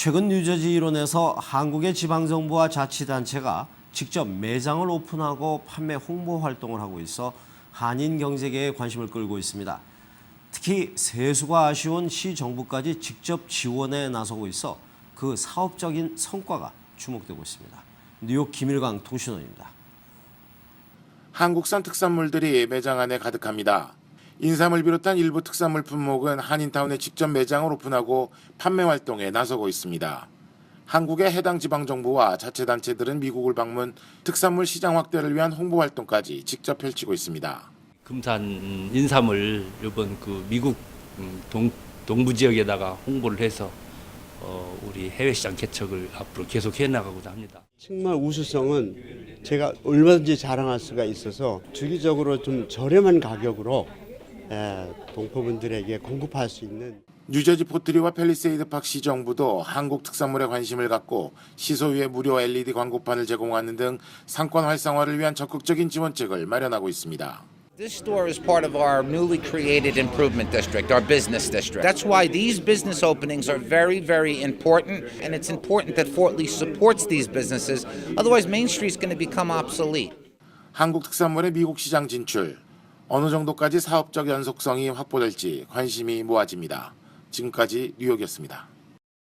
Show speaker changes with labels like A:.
A: 최근 뉴저지 일원에서 한국의 지방정부와 자치단체가 직접 매장을 오픈하고 판매 홍보 활동을 하고 있어 한인 경제계에 관심을 끌고 있습니다. 특히 세수가 아쉬운 시 정부까지 직접 지원에 나서고 있어 그 사업적인 성과가 주목되고 있습니다. 뉴욕 김일광 통신원입니다.
B: 한국산 특산물들이 매장 안에 가득합니다. 인삼을 비롯한 일부 특산물 품목은 한인타운에 직접 매장을 오픈하고 판매 활동에 나서고 있습니다. 한국의 해당 지방정부와 자체단체들은 미국을 방문 특산물 시장 확대를 위한 홍보 활동까지 직접 펼치고 있습니다.
C: 금산 음, 인삼을 이번 그 미국 음, 동, 동부 지역에다가 홍보를 해서 어, 우리 해외 시장 개척을 앞으로 계속 해 나가고자 합니다.
D: 정말 우수성은 제가 얼마든지 자랑할 수가 있어서 주기적으로 좀 저렴한 가격으로 에, 동포분들에게 공급할 수 있는
B: 뉴저지 포트리와 팰리세이드 팍 시정부도 한국 특산물에 관심을 갖고 시소유에 무료 LED 광고판을 제공하는 등 상권 활성화를 위한 적극적인 지원책을 마련하고 있습니다.
E: This store is part of our newly created improvement district, our business district. That's why these business openings are very, very important, and it's important that Fort Lee supports these businesses. Otherwise, Main Street's going to become obsolete.
B: 한국 특산물의 미국 시장 진출 어느 정도까지 사업적 연속성이 확보될지 관심이 모아집니다. 지금까지 뉴욕이었습니다.